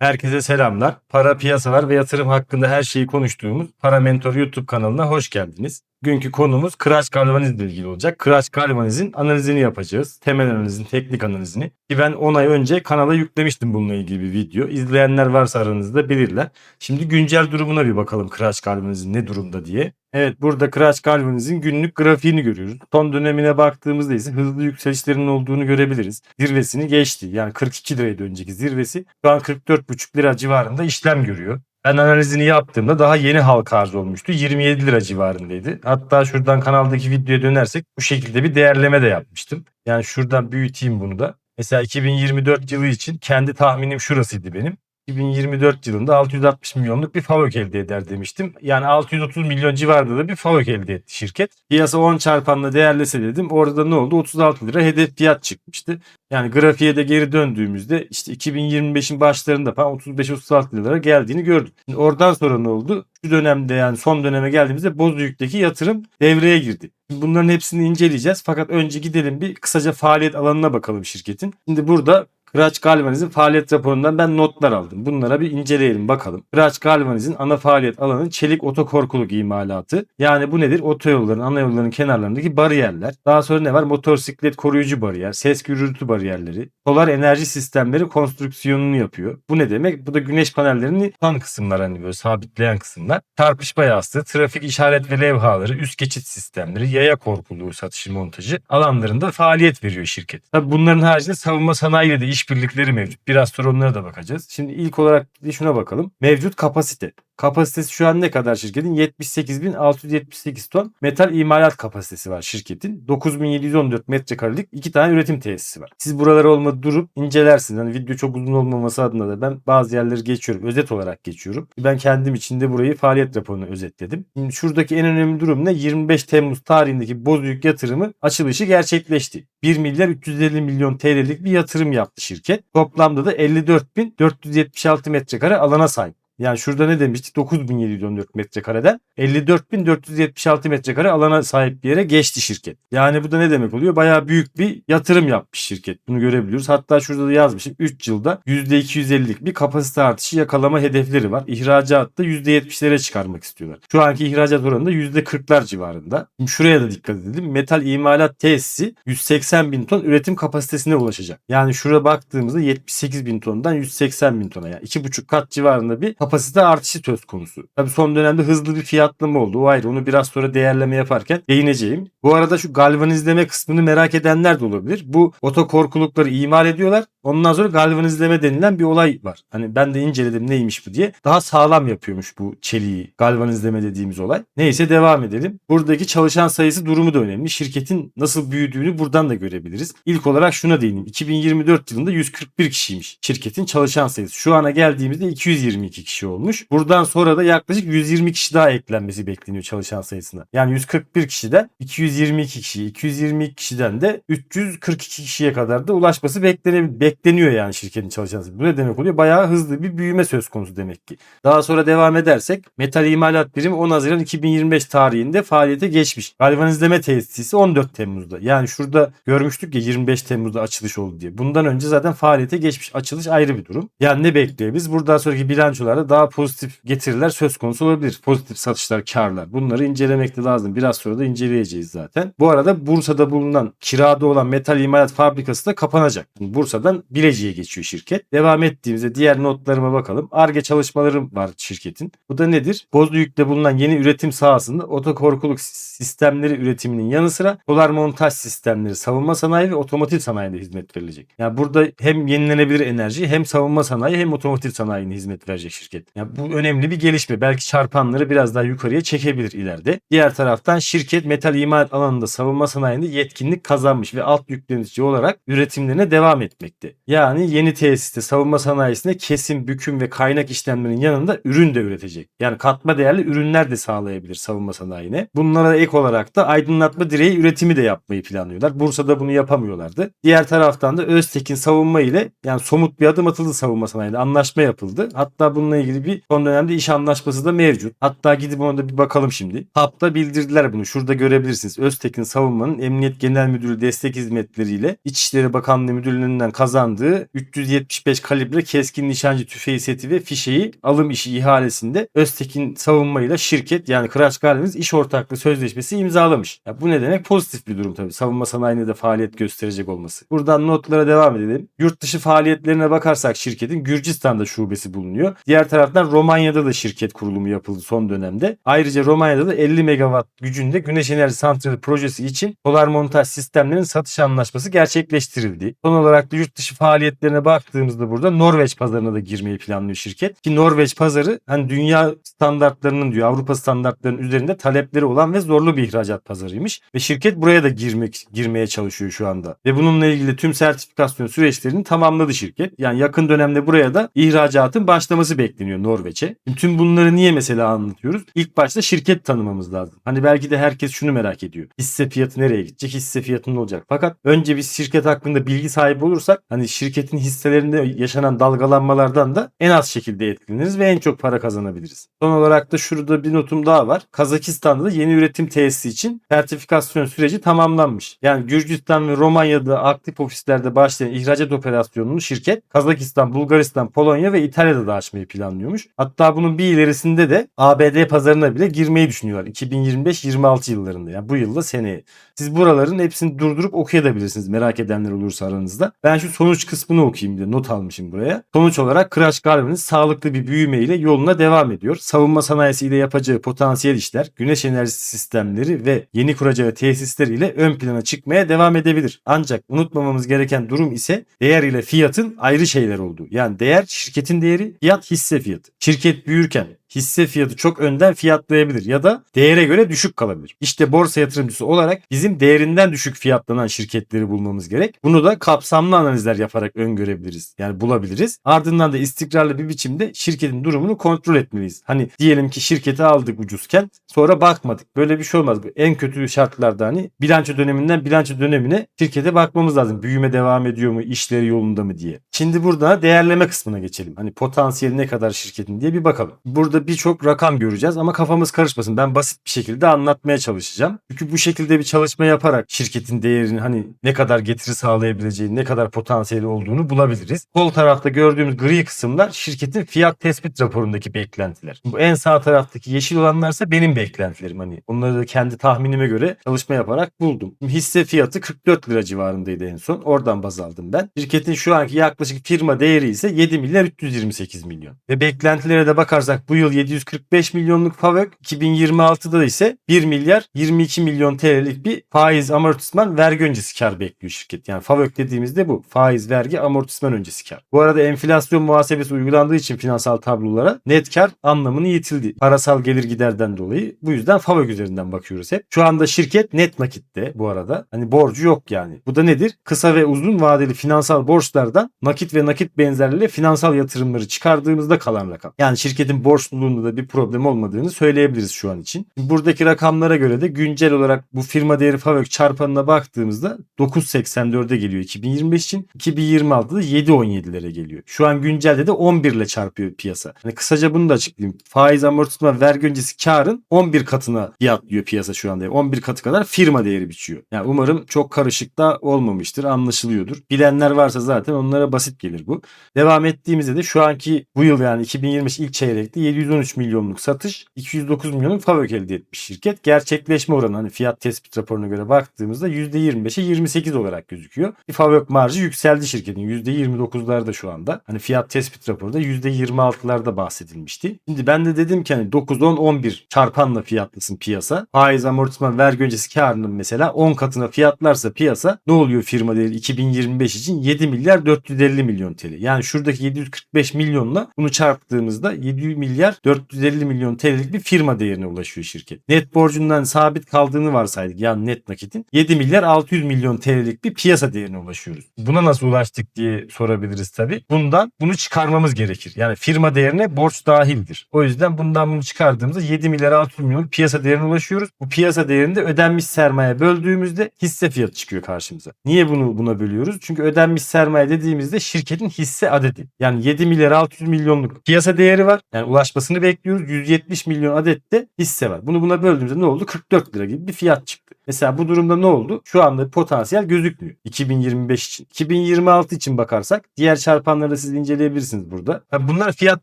Herkese selamlar. Para piyasalar ve yatırım hakkında her şeyi konuştuğumuz Para Mentor YouTube kanalına hoş geldiniz. Günkü konumuz Crash Galvaniz ile ilgili olacak. Crash Galvaniz'in analizini yapacağız. Temel analizin, teknik analizini. Ben 10 ay önce kanala yüklemiştim bununla ilgili bir video. İzleyenler varsa aranızda bilirler. Şimdi güncel durumuna bir bakalım Crash Galvaniz'in ne durumda diye. Evet burada Crash Galvaniz'in günlük grafiğini görüyoruz. Son dönemine baktığımızda ise hızlı yükselişlerinin olduğunu görebiliriz. Zirvesini geçti. Yani 42 liraydı önceki zirvesi. Şu an 44,5 lira civarında işlem görüyor. Ben analizini yaptığımda daha yeni halka arz olmuştu. 27 lira civarındaydı. Hatta şuradan kanaldaki videoya dönersek bu şekilde bir değerleme de yapmıştım. Yani şuradan büyüteyim bunu da. Mesela 2024 yılı için kendi tahminim şurasıydı benim. 2024 yılında 660 milyonluk bir FAVÖK elde eder demiştim. Yani 630 milyon civarında da bir FAVÖK elde etti şirket. Piyasa 10 çarpanla değerlese dedim. Orada ne oldu? 36 lira hedef fiyat çıkmıştı. Yani grafiğe de geri döndüğümüzde işte 2025'in başlarında falan 35-36 liralara geldiğini gördük. Şimdi oradan sonra ne oldu? Şu dönemde yani son döneme geldiğimizde Bozüyük'teki yatırım devreye girdi. Şimdi bunların hepsini inceleyeceğiz. Fakat önce gidelim bir kısaca faaliyet alanına bakalım şirketin. Şimdi burada Kıraç Galvaniz'in faaliyet raporundan ben notlar aldım. Bunlara bir inceleyelim bakalım. Kıraç Galvaniz'in ana faaliyet alanı çelik otokorkuluk imalatı. Yani bu nedir? Otoyolların, ana yolların kenarlarındaki bariyerler. Daha sonra ne var? Motosiklet koruyucu bariyer, ses gürültü bariyerleri, solar enerji sistemleri konstrüksiyonunu yapıyor. Bu ne demek? Bu da güneş panellerini tutan kısımlar hani böyle sabitleyen kısımlar. Çarpışma yastığı, trafik işaret ve levhaları, üst geçit sistemleri, yaya korkuluğu satışı montajı alanlarında faaliyet veriyor şirket. Tabii bunların haricinde savunma sanayiyle de işbirlikleri mevcut. Biraz sonra onlara da bakacağız. Şimdi ilk olarak şuna bakalım. Mevcut kapasite. Kapasitesi şu an ne kadar şirketin? 78.678 ton metal imalat kapasitesi var şirketin. 9.714 metrekarelik iki tane üretim tesisi var. Siz buraları olmadı durup incelersiniz. Hani video çok uzun olmaması adına da ben bazı yerleri geçiyorum. Özet olarak geçiyorum. Ben kendim için de burayı faaliyet raporunu özetledim. Şimdi şuradaki en önemli durum ne? 25 Temmuz tarihindeki Bozüyük yatırımı açılışı gerçekleşti. 1 milyar 350 milyon TL'lik bir yatırım yaptı şirket. Toplamda da 54.476 metrekare alana sahip. Yani şurada ne demiştik? 9714 metrekareden 54.476 metrekare alana sahip bir yere geçti şirket. Yani bu da ne demek oluyor? Bayağı büyük bir yatırım yapmış şirket. Bunu görebiliyoruz. Hatta şurada da yazmışım. 3 yılda %250'lik bir kapasite artışı yakalama hedefleri var. İhracatta %70'lere çıkarmak istiyorlar. Şu anki ihracat oranı da %40'lar civarında. Şimdi şuraya da dikkat edelim. Metal imalat tesisi 180 bin ton üretim kapasitesine ulaşacak. Yani şuraya baktığımızda 78 bin tondan 180 bin tona. Yani 2,5 kat civarında bir kapasite artışı söz konusu. Tabii son dönemde hızlı bir fiyatlama oldu. O ayrı. Onu biraz sonra değerleme yaparken değineceğim. Bu arada şu galvanizleme kısmını merak edenler de olabilir. Bu otokorkulukları imal ediyorlar. Ondan sonra galvanizleme denilen bir olay var. Hani ben de inceledim neymiş bu diye. Daha sağlam yapıyormuş bu çeliği. Galvanizleme dediğimiz olay. Neyse devam edelim. Buradaki çalışan sayısı durumu da önemli. Şirketin nasıl büyüdüğünü buradan da görebiliriz. İlk olarak şuna değineyim. 2024 yılında 141 kişiymiş şirketin çalışan sayısı. Şu ana geldiğimizde 222 kişi olmuş. Buradan sonra da yaklaşık 120 kişi daha eklenmesi bekleniyor çalışan sayısına. Yani 141 kişiden 222 kişi, 222 kişiden de 342 kişiye kadar da ulaşması beklenebilir. Bekleniyor yani şirketin çalışan sayısı. Bu ne demek oluyor? Bayağı hızlı bir büyüme söz konusu demek ki. Daha sonra devam edersek metal imalat birimi 10 Haziran 2025 tarihinde faaliyete geçmiş. Galvanizleme tesisi 14 Temmuz'da. Yani şurada görmüştük ya 25 Temmuz'da açılış oldu diye. Bundan önce zaten faaliyete geçmiş. Açılış ayrı bir durum. Yani ne bekliyor biz? Buradan sonraki bilançolarda daha pozitif getiriler söz konusu olabilir. Pozitif satışlar, karlar. Bunları incelemek de lazım. Biraz sonra da inceleyeceğiz zaten. Bu arada Bursa'da bulunan kirada olan metal imalat fabrikası da kapanacak. Bursa'dan Bilecik'e geçiyor şirket. Devam ettiğimizde diğer notlarıma bakalım. ARGE çalışmaları var şirketin. Bu da nedir? Bozüyük'te bulunan yeni üretim sahasında otokorkuluk sistemleri üretiminin yanı sıra solar montaj sistemleri, savunma sanayi ve otomotiv sanayine hizmet verilecek. Yani burada hem yenilenebilir enerji hem savunma sanayi hem otomotiv sanayine hizmet verecek şirket. Yani bu önemli bir gelişme. Belki çarpanları biraz daha yukarıya çekebilir ileride. Diğer taraftan şirket metal imalat alanında savunma sanayinde yetkinlik kazanmış ve alt yüklenici olarak üretimlerine devam etmekte. Yani yeni tesiste savunma sanayisinde kesim, büküm ve kaynak işlemlerinin yanında ürün de üretecek. Yani katma değerli ürünler de sağlayabilir savunma sanayine. Bunlara ek olarak da aydınlatma direği üretimi de yapmayı planlıyorlar. Bursa'da bunu yapamıyorlardı. Diğer taraftan da Öztekin savunma ile yani somut bir adım atıldı savunma sanayinde. Anlaşma yapıldı. Hatta bununla ilgili bir son dönemde iş anlaşması da mevcut. Hatta gidip ona da bir bakalım şimdi. HAP'ta bildirdiler bunu. Şurada görebilirsiniz. Öztekin Savunma'nın Emniyet Genel Müdürü Destek Hizmetleri ile İçişleri Bakanlığı Müdürlüğü'nden kazandığı 375 kalibre keskin nişancı tüfeği seti ve fişeği alım işi ihalesinde Öztekin Savunma ile şirket yani Kıraç Kalemiz iş ortaklığı sözleşmesi imzalamış. Ya bu ne demek? Pozitif bir durum tabii. Savunma sanayinde de faaliyet gösterecek olması. Buradan notlara devam edelim. Yurt dışı faaliyetlerine bakarsak şirketin Gürcistan'da şubesi bulunuyor. Diğer taraftan Romanya'da da şirket kurulumu yapıldı son dönemde. Ayrıca Romanya'da da 50 megawatt gücünde güneş enerji santrali projesi için solar montaj sistemlerinin satış anlaşması gerçekleştirildi. Son olarak da yurt dışı faaliyetlerine baktığımızda burada Norveç pazarına da girmeyi planlıyor şirket. Ki Norveç pazarı hani dünya standartlarının diyor Avrupa standartlarının üzerinde talepleri olan ve zorlu bir ihracat pazarıymış. Ve şirket buraya da girmek girmeye çalışıyor şu anda. Ve bununla ilgili tüm sertifikasyon süreçlerini tamamladı şirket. Yani yakın dönemde buraya da ihracatın başlaması bekleniyor Norveç'e. Tüm bunları niye mesela anlatıyoruz? İlk başta şirket tanımamız lazım. Hani belki de herkes şunu merak ediyor. Hisse fiyatı nereye gidecek? Hisse fiyatı ne olacak? Fakat önce biz şirket hakkında bilgi sahibi olursak hani şirketin hisselerinde yaşanan dalgalanmalardan da en az şekilde etkileniriz ve en çok para kazanabiliriz. Son olarak da şurada bir notum daha var. Kazakistan'da da yeni üretim tesisi için sertifikasyon süreci tamamlanmış. Yani Gürcistan ve Romanya'da aktif ofislerde başlayan ihracat operasyonunu şirket Kazakistan, Bulgaristan, Polonya ve İtalya'da da açmayı planlıyormuş. Hatta bunun bir ilerisinde de ABD pazarına bile girmeyi düşünüyorlar. 2025-26 yıllarında yani bu yılda seneye. Siz buraların hepsini durdurup okuyabilirsiniz merak edenler olursa aranızda. Ben şu sonuç kısmını okuyayım diye not almışım buraya. Sonuç olarak Crash Garvin'in sağlıklı bir büyüme ile yoluna devam ediyor. Savunma sanayisiyle yapacağı potansiyel işler, güneş enerjisi sistemleri ve yeni kuracağı tesisler ile ön plana çıkmaya devam edebilir. Ancak unutmamamız gereken durum ise değer ile fiyatın ayrı şeyler olduğu. Yani değer şirketin değeri, fiyat hisse fiyatı. Şirket büyürken hisse fiyatı çok önden fiyatlayabilir ya da değere göre düşük kalabilir. İşte borsa yatırımcısı olarak bizim değerinden düşük fiyatlanan şirketleri bulmamız gerek. Bunu da kapsamlı analizler yaparak öngörebiliriz. Yani bulabiliriz. Ardından da istikrarlı bir biçimde şirketin durumunu kontrol etmeliyiz. Hani diyelim ki şirketi aldık ucuzken sonra bakmadık. Böyle bir şey olmaz. En kötü şartlarda hani bilanço döneminden bilanço dönemine şirkete bakmamız lazım. Büyüme devam ediyor mu, işleri yolunda mı diye. Şimdi burada değerleme kısmına geçelim. Hani potansiyeli ne kadar şirketin diye bir bakalım. Burada birçok rakam göreceğiz ama kafamız karışmasın. Ben basit bir şekilde anlatmaya çalışacağım. Çünkü bu şekilde bir çalışma yaparak şirketin değerini hani ne kadar getiri sağlayabileceği, ne kadar potansiyeli olduğunu bulabiliriz. Sol tarafta gördüğümüz gri kısımlar şirketin fiyat tespit raporundaki beklentiler. Bu en sağ taraftaki yeşil olanlarsa benim beklentilerim. Hani onları da kendi tahminime göre çalışma yaparak buldum. Hisse fiyatı 44 lira civarındaydı en son. Oradan baz aldım ben. Şirketin şu anki yaklaşık firma değeri ise 7 milyar 328 milyon. Ve beklentilere de bakarsak bu yıl 745 milyonluk FAVÖK 2026'da ise 1 milyar 22 milyon TL'lik bir faiz amortisman vergi öncesi kar bekliyor şirket. Yani FAVÖK dediğimizde bu faiz vergi amortisman öncesi kar. Bu arada enflasyon muhasebesi uygulandığı için finansal tablolara net kar anlamını yitildi. Parasal gelir giderden dolayı. Bu yüzden FAVÖK üzerinden bakıyoruz hep. Şu anda şirket net nakitte bu arada. Hani borcu yok yani. Bu da nedir? Kısa ve uzun vadeli finansal borçlardan nakit ve nakit benzerleriyle finansal yatırımları çıkardığımızda kalan rakam. Yani şirketin borçluluğunda da bir problem olmadığını söyleyebiliriz şu an için. Buradaki rakamlara göre de güncel olarak bu firma değeri FAVÖK çarpanına baktığımızda 9.84'e geliyor 2025 için. 2026'da 7.17'lere geliyor. Şu an güncelde de 11 ile çarpıyor piyasa. Hani kısaca bunu da açıklayayım. Faiz amortisman vergi öncesi karın 11 katına fiyatlıyor piyasa şu anda. 11 katı kadar firma değeri biçiyor. Yani umarım çok karışık da olmamıştır, anlaşılıyordur. Bilenler varsa zaten onlara basit gelir bu. Devam ettiğimizde de şu anki bu yıl yani 2025 ilk çeyrekte 713 milyonluk satış, 209 milyonluk FAVÖK elde etmiş şirket. Gerçekleşme oranı hani fiyat tespit raporuna göre baktığımızda %25'e 28 olarak gözüküyor. Bir FAVÖK marjı yükseldi şirketin. %29'larda şu anda. Hani fiyat tespit raporunda %26'larda bahsedilmişti. Şimdi ben de dedim ki hani 9, 10, 11 çarpanla fiyatlasın piyasa. Faiz amortisman vergi öncesi karının mesela 10 katına fiyatlarsa piyasa ne oluyor firma değeri 2025 için 7 milyar 450 milyon TL. Yani şuradaki 745 milyonla bunu çarptığımızda 7 milyar 450 milyon TL'lik bir firma değerine ulaşıyor şirket. Net borcundan sabit kaldığını varsaydık yani net nakitin 7 milyar 600 milyon TL'lik bir piyasa değerine ulaşıyoruz. Buna nasıl ulaştık diye sorabiliriz tabii. Bundan bunu çıkarmamız gerekir. Yani firma değerine borç dahildir. O yüzden bundan bunu çıkardığımızda 7 milyar 600 milyon piyasa değerine ulaşıyoruz. Bu piyasa değerinde ödenmiş sermaye böldüğümüzde hisse fiyatı çıkıyor karşımıza. Niye bunu buna bölüyoruz? Çünkü ödenmiş sermaye dediğimizde şirketin hisse adedi. Yani 7 milyar 600 milyonluk piyasa değeri var. Yani ulaşmasını bekliyoruz. 170 milyon adet de hisse var. Bunu buna böldüğümüzde ne oldu? 44 lira gibi bir fiyat çıktı. Mesela bu durumda ne oldu? Şu anda potansiyel gözükmüyor. 2025 için. 2026 için bakarsak diğer çarpanları da siz inceleyebilirsiniz burada. Bunlar fiyat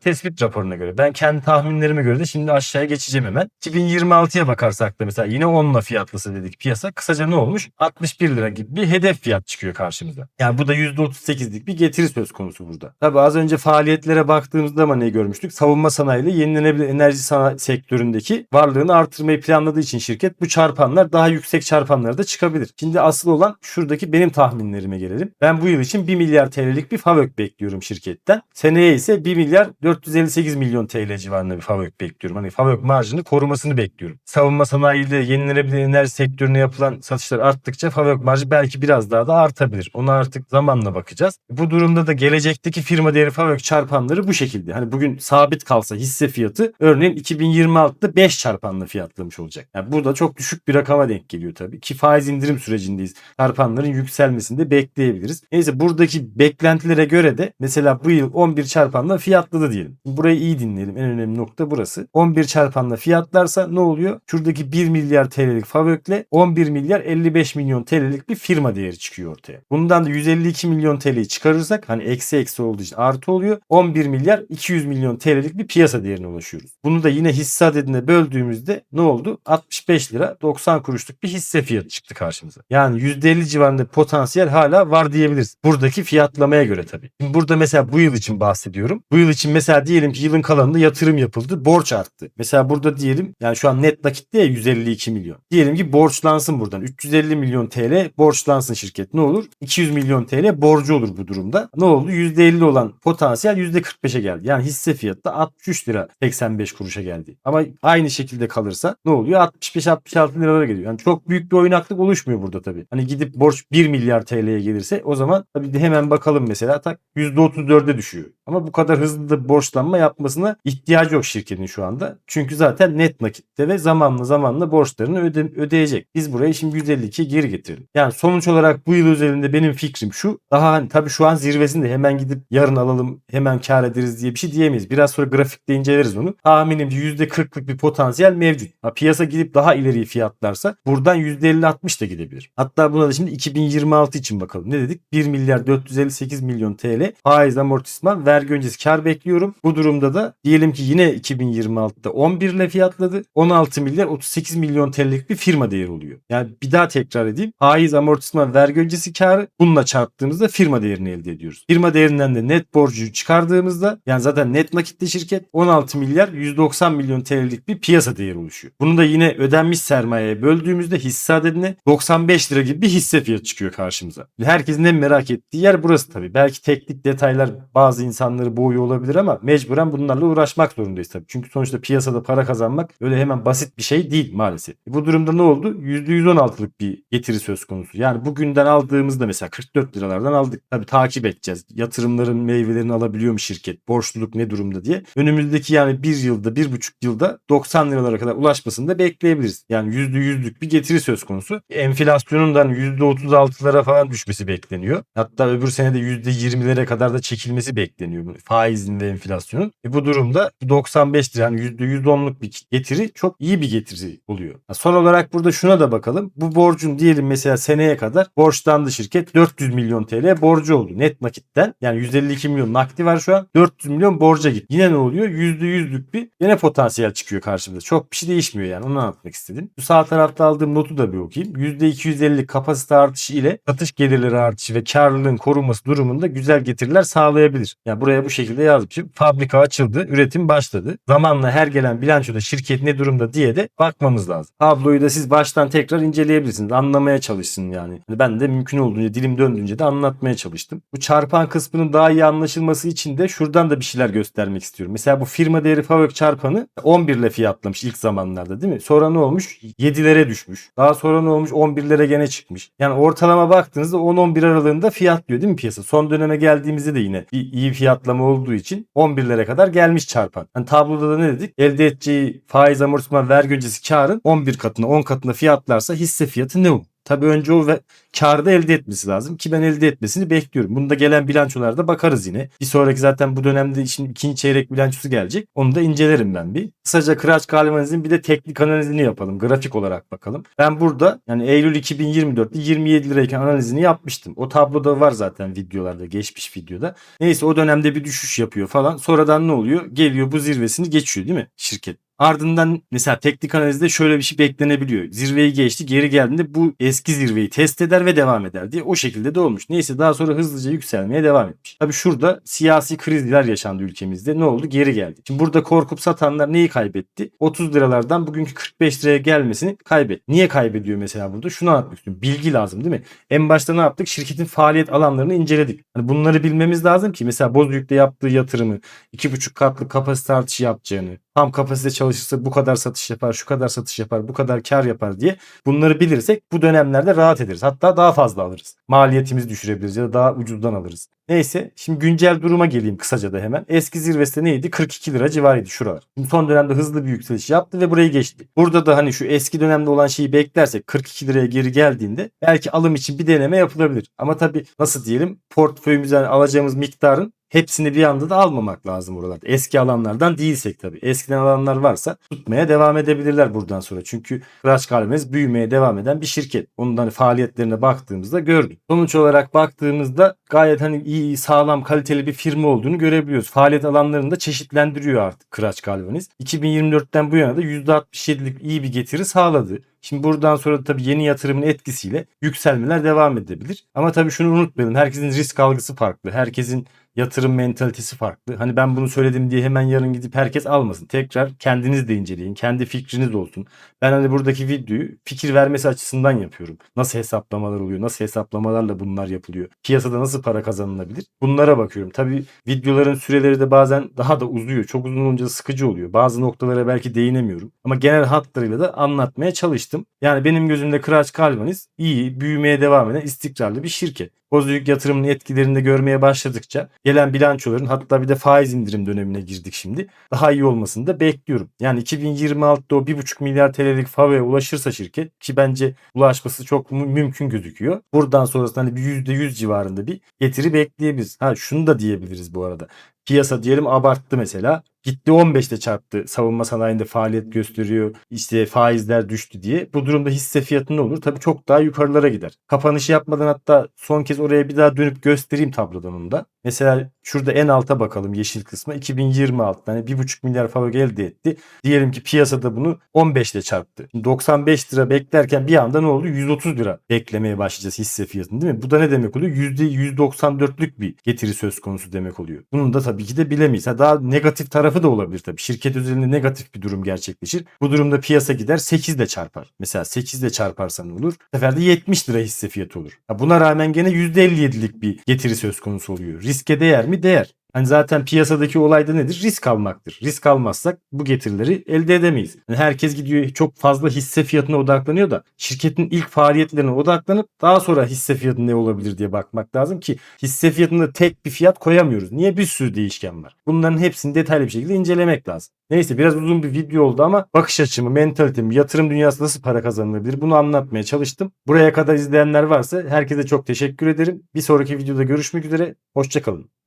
tespit raporuna göre. Ben kendi tahminlerime göre de şimdi aşağıya geçeceğim hemen. 2026'ya bakarsak da mesela yine 10'la fiyatlısı dedik piyasa. Kısaca ne olmuş? 61 lira gibi bir hedef fiyat çıkıyor karşımıza. Yani bu da %38'lik bir getiri söz konusu burada. Tabii az önce faaliyetlere baktığımızda ama ne görmüştük? Savunma sanayi ile yenilenebilir enerji sanayi sektöründeki varlığını artırmayı planladığı için şirket bu çarpanlar daha yüksek çarpanlara da çıkabilir. Şimdi asıl olan şuradaki benim tahminlerime gelelim. Ben bu yıl için 1 milyar TL'lik bir FAVÖK bekliyorum şirketten. Seneye ise 1 milyar 458 milyon TL civarında bir FAVÖK bekliyorum. Hani FAVÖK marjını korumasını bekliyorum. Savunma sanayi ile yenilenebilir enerji sektörüne yapılan satışlar arttıkça FAVÖK marjı belki biraz daha da artabilir. Ona artık zamanla bakacağız. Bu durumda da gelecekteki firma değeri FAVÖK çarpanları bu şekilde. Hani bugün sabit kalsa hisse fiyatı örneğin 2026'da 5 çarpanla fiyatlamış olacak. Yani burada çok düşük bir rakama denk geliyor tabii ki faiz indirim sürecindeyiz. Çarpanların yükselmesini de bekleyebiliriz. Neyse buradaki beklentilere göre de mesela bu yıl 11 çarpanla fiyatladı diyelim. Burayı iyi dinleyelim. En önemli nokta burası. 11 çarpanla fiyatlarsa ne oluyor? Şuradaki 1 milyar TL'lik FAVÖK'le 11 milyar 55 milyon TL'lik bir firma değeri çıkıyor ortaya. Bundan da 152 milyon TL'yi çıkarırsak hani eksi eksi olduğu için artı oluyor. 11 milyar 200 milyon TL'lik bir piyasa değerine ulaşıyoruz. Bunu da yine hisse adedine böldüğümüzde ne oldu? 65 lira 90 kuruşluk bir hisse fiyatı çıktı karşımıza. Yani %50 civarında potansiyel hala var diyebiliriz. Buradaki fiyatlamaya göre tabii. Şimdi burada mesela bu yıl için bahsediyorum. Bu yıl için mesela diyelim ki yılın kalanında yatırım yapıldı. Borç arttı. Mesela burada diyelim yani şu an net nakitte ya 152 milyon. Diyelim ki borçlansın buradan. 350 milyon TL borçlansın şirket. Ne olur? 200 milyon TL borcu olur bu durumda. Ne oldu? %50 olan potansiyel %45'e geldi. Yani hisse fiyatı da 63 lira 85 kuruşa geldi. Ama aynı şekilde kalırsa ne oluyor? 65-66 liralara geliyor. Yani çok büyük bir oynaklık oluşmuyor burada tabii. Hani gidip borç 1 milyar TL'ye gelirse o zaman tabii hemen bakalım mesela tak %34'e düşüyor. Ama bu kadar hızlı da borçlanma yapmasına ihtiyacı yok şirketin şu anda. Çünkü zaten net nakitte ve zamanla zamanla borçlarını öde, ödeyecek. Biz buraya şimdi 152 geri getirelim. Yani sonuç olarak bu yıl özelinde benim fikrim şu. Daha hani tabii şu an zirvesinde hemen gidip yarın alalım hemen kar ederiz diye bir şey diyemeyiz. Biraz sonra grafikte inceleriz onu. Tahminimce %40'lık bir potansiyel mevcut. Ha, piyasa gidip daha ileriyi fiyatlarsa buradan %50-60 da gidebilir. Hatta buna da şimdi 2026 için bakalım. Ne dedik? 1 milyar 458 milyon TL faiz amortisman vergi öncesi kar bekliyorum. Bu durumda da diyelim ki yine 2026'da 11 ile fiyatladı. 16 milyar 38 milyon TL'lik bir firma değeri oluyor. Yani bir daha tekrar edeyim. Faiz amortisman vergi öncesi karı bununla çarptığımızda firma değerini elde ediyoruz. Firma değerinden de net borcu çıkardığımızda yani zaten net nakitli şirket 16 milyar 190 milyon TL'lik bir piyasa değeri oluşuyor. Bunu da yine ödenmiş sermayeye böldüğümüzde hisse adedine 95 lira gibi bir hisse fiyatı çıkıyor karşımıza. Herkesin en merak ettiği yer burası tabii. Belki teknik detaylar bazı insanları boğuyor olabilir ama mecburen bunlarla uğraşmak zorundayız tabii. Çünkü sonuçta piyasada para kazanmak öyle hemen basit bir şey değil maalesef. Bu durumda ne oldu? %116'lık bir getiri söz konusu. Yani bugünden aldığımızda mesela 44 liralardan aldık. Tabii takip edeceğiz. Yatırımların meyvelerini alabiliyor mu şirket? Borçluluk ne durumda diye. Önümüzdeki yani bir yılda, bir buçuk yılda 90 liralara kadar ulaşmasını da bekleyebiliriz. Yani %100'lük bir getiri söz konusu. Enflasyonun da %36'lara falan düşmesi bekleniyor. Hatta öbür sene de %20'lere kadar da çekilmesi bekleniyor. Faizin ve enflasyonun. E bu durumda 95 lira yani %110'luk bir getiri çok iyi bir getiri oluyor. Son olarak burada şuna da bakalım. Bu borcun diyelim mesela seneye kadar borçlandı şirket 400 milyon TL borcu oldu net nakitten. Yani 152 milyon nakdi var şu an. 400 milyon borca gitti. Yine ne oluyor? %100'lük bir yine potansiyel çıkıyor karşımıza. Çok bir şey değişmiyor yani onu anlatmak istedim. Bu sağ tarafta aldığım notu da bir okuyayım. %250 kapasite artışı ile satış gelirleri artışı ve karlılığın korunması durumunda güzel getiriler sağlayabilir. Yani buraya bu şekilde yazmışım. Fabrika açıldı, üretim başladı. Zamanla her gelen bilançoda şirket ne durumda diye de bakmamız lazım. Tabloyu da siz baştan tekrar inceleyebilirsiniz. Anlamaya çalışsın yani. Hani Ben de mümkün olduğunca dilim döndüğünce de anlatmaya çalıştım. Bu çarpan kısmının daha iyi anlaşılması için de şuradan da bir şeyler göstermek istiyorum. Mesela bu firma değeri FAVÖK çarpanı 11 ile fiyatlamış ilk zamanlarda değil mi? Sonra ne olmuş? 7'lere düşmüş. Daha sonra ne olmuş? 11'lere gene çıkmış. Yani ortalama baktığınızda 10-11 aralığında fiyatlıyor değil mi piyasa? Son döneme geldiğimizde de yine iyi fiyatlama olduğu için 11'lere kadar gelmiş çarpan. Hani tabloda da ne dedik? Elde edeceği faiz amortisman vergi öncesi karın 11 katına 10 katına fiyatlarsa hisse fiyatı ne olur? Tabii önce o ve karda elde etmesi lazım ki ben elde etmesini bekliyorum. Bunda gelen bilançolarda bakarız yine. Bir sonraki zaten bu dönemde işin ikinci çeyrek bilançosu gelecek. Onu da incelerim ben bir. Kısaca Kıraç Kalmaniz'in bir de teknik analizini yapalım. Grafik olarak bakalım. Ben burada yani Eylül 2024'te 27 lirayken analizini yapmıştım. O tabloda var zaten videolarda geçmiş videoda. Neyse o dönemde bir düşüş yapıyor falan. Sonradan ne oluyor? Geliyor bu zirvesini geçiyor değil mi şirket? Ardından mesela teknik analizde şöyle bir şey beklenebiliyor. Zirveyi geçti geri geldiğinde bu eski zirveyi test eder ve devam eder diye o şekilde de olmuş. Neyse daha sonra hızlıca yükselmeye devam etmiş. Tabi şurada siyasi krizler yaşandı ülkemizde. Ne oldu? Geri geldi. Şimdi burada korkup satanlar neyi kaybetti? 30 liralardan bugünkü 45 liraya gelmesini kaybetti. Niye kaybediyor mesela burada? Şunu anlatmak istiyorum. Bilgi lazım değil mi? En başta ne yaptık? Şirketin faaliyet alanlarını inceledik. Hani bunları bilmemiz lazım ki mesela Bozüyük'te yaptığı yatırımı 2,5 katlı kapasite artışı yapacağını, tam kapasite çalışırsa bu kadar satış yapar, şu kadar satış yapar, bu kadar kar yapar diye bunları bilirsek bu dönemlerde rahat ederiz. Hatta daha fazla alırız. Maliyetimizi düşürebiliriz ya da daha ucuzdan alırız. Neyse şimdi güncel duruma geleyim kısaca da hemen. Eski zirvesi neydi? 42 lira civarıydı şuralar. Şimdi son dönemde hızlı bir yükseliş yaptı ve burayı geçti. Burada da hani şu eski dönemde olan şeyi beklersek 42 liraya geri geldiğinde belki alım için bir deneme yapılabilir. Ama tabii nasıl diyelim portföyümüzden alacağımız miktarın hepsini bir anda da almamak lazım buralarda. Eski alanlardan değilsek tabii. Eskiden alanlar varsa tutmaya devam edebilirler buradan sonra. Çünkü Kıraç Kalmez büyümeye devam eden bir şirket. Onun hani faaliyetlerine baktığımızda gördük. Sonuç olarak baktığımızda gayet hani iyi, sağlam, kaliteli bir firma olduğunu görebiliyoruz. Faaliyet alanlarını da çeşitlendiriyor artık Kıraç Kalvaniz. 2024'ten bu yana da %67'lik iyi bir getiri sağladı. Şimdi buradan sonra tabii yeni yatırımın etkisiyle yükselmeler devam edebilir. Ama tabii şunu unutmayalım. Herkesin risk algısı farklı. Herkesin yatırım mentalitesi farklı. Hani ben bunu söyledim diye hemen yarın gidip herkes almasın. Tekrar kendiniz de inceleyin. Kendi fikriniz olsun. Ben hani buradaki videoyu fikir vermesi açısından yapıyorum. Nasıl hesaplamalar oluyor? Nasıl hesaplamalarla bunlar yapılıyor? Piyasada nasıl para kazanılabilir? Bunlara bakıyorum. Tabii videoların süreleri de bazen daha da uzuyor. Çok uzun olunca sıkıcı oluyor. Bazı noktalara belki değinemiyorum. Ama genel hatlarıyla da anlatmaya çalıştım. Yani benim gözümde Kıraç Kalvaniz iyi, büyümeye devam eden istikrarlı bir şirket. Bozüyük yatırımının etkilerini de görmeye başladıkça gelen bilançoların hatta bir de faiz indirim dönemine girdik şimdi. Daha iyi olmasını da bekliyorum. Yani 2026'da o 1,5 milyar TL'lik FAVÖ'ye ulaşırsa şirket ki bence ulaşması çok mü- mümkün gözüküyor. Buradan sonrasında hani bir %100 civarında bir getiri bekleyebiliriz. Ha şunu da diyebiliriz bu arada. Piyasa diyelim abarttı mesela. Gitti 15'te çarptı. Savunma sanayinde faaliyet gösteriyor. İşte faizler düştü diye. Bu durumda hisse fiyatı ne olur? Tabii çok daha yukarılara gider. Kapanışı yapmadan hatta son kez oraya bir daha dönüp göstereyim tablodan onu da. Mesela şurada en alta bakalım yeşil kısma. 2026'da hani 1,5 milyar FAVÖK elde etti. Diyelim ki piyasada bunu 15 ile çarptı. Şimdi 95 lira beklerken bir anda ne oldu? 130 lira beklemeye başlayacağız hisse fiyatını değil mi? Bu da ne demek oluyor? %194'lük bir getiri söz konusu demek oluyor. Bunun da tabii ki de bilemeyiz. Ha daha negatif tarafı da olabilir tabii. Şirket üzerinde negatif bir durum gerçekleşir. Bu durumda piyasa gider 8 ile çarpar. Mesela 8 ile çarparsan olur. Bu sefer de 70 lira hisse fiyatı olur. Ha buna rağmen gene %57'lik bir getiri söz konusu oluyor. Riske değer mi? Değer. Hani zaten piyasadaki olay da nedir? Risk almaktır. Risk almazsak bu getirileri elde edemeyiz. Yani herkes gidiyor çok fazla hisse fiyatına odaklanıyor da şirketin ilk faaliyetlerine odaklanıp daha sonra hisse fiyatı ne olabilir diye bakmak lazım ki hisse fiyatında tek bir fiyat koyamıyoruz. Niye? Bir sürü değişken var. Bunların hepsini detaylı bir şekilde incelemek lazım. Neyse biraz uzun bir video oldu ama bakış açımı, mentalitemi, yatırım dünyası nasıl para kazanılabilir bunu anlatmaya çalıştım. Buraya kadar izleyenler varsa herkese çok teşekkür ederim. Bir sonraki videoda görüşmek üzere. Hoşçakalın.